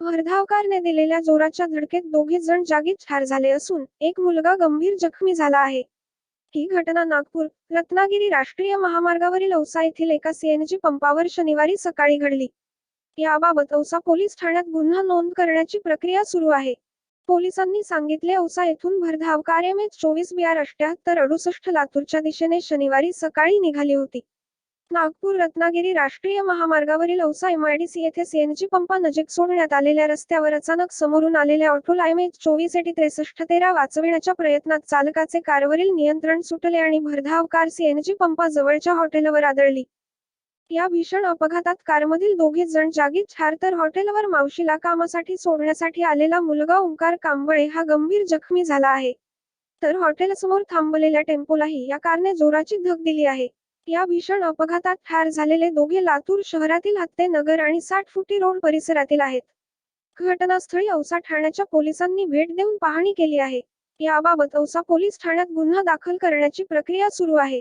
भरधावकारने दिलेल्या जोराच्या धडकेत दोघे जण जागीच ठार झाले असून एक मुलगा गंभीर जखमी झाला आहे. ही घटना नागपूर रत्नागिरी राष्ट्रीय महामार्गावरील औसा येथील एका सीएनजी पंपावर शनिवारी सकाळी घडली. याबाबत औसा पोलीस ठाण्यात गुन्हा नोंद करण्याची प्रक्रिया सुरू आहे. पोलिसांनी सांगितले औसा येथून भरधावकार एम एच चोवीस बी आर अठ्याहत्तर अडुसष्ट लातूरच्या दिशेने शनिवारी सकाळी निघाली होती. नागपूर रत्नागिरी राष्ट्रीय महामार्गावरील औसा एमआयडीसी येथे सीएनजी पंपा नजीक सोडण्यात आलेल्या रस्त्यावर अचानक समोरून आलेल्या ऑटोला एम एच चोवीस एटी त्रेसष्ट तेरा वाचविण्याच्या प्रयत्नात चालकाचे कारवरील नियंत्रण सुटले आणि भरधाव कार सीएनजी पंपा जवळच्या हॉटेलवर आदळली. या भीषण अपघातात कारमधील दोघे जण जागीच ठार तर हॉटेलवर मावशीला कामासाठी सोडण्यासाठी आलेला मुलगा ओंकार कांबळे हा गंभीर जखमी झाला आहे. तर हॉटेलसमोर थांबलेल्या टेम्पोलाही या कारने जोराची धग दिली आहे. या भीषण अपघातात ठार झालेले दोघे लातूर शहरातील हत्ते नगर आणि साठ फुटी रोड परिसरातील आहेत. घटनास्थळी औसा ठाण्याच्या पोलिसांनी भेट देऊन पाहणी केली आहे. याबाबत औसा पोलीस ठाण्यात गुन्हा दाखल करण्याची प्रक्रिया सुरू आहे.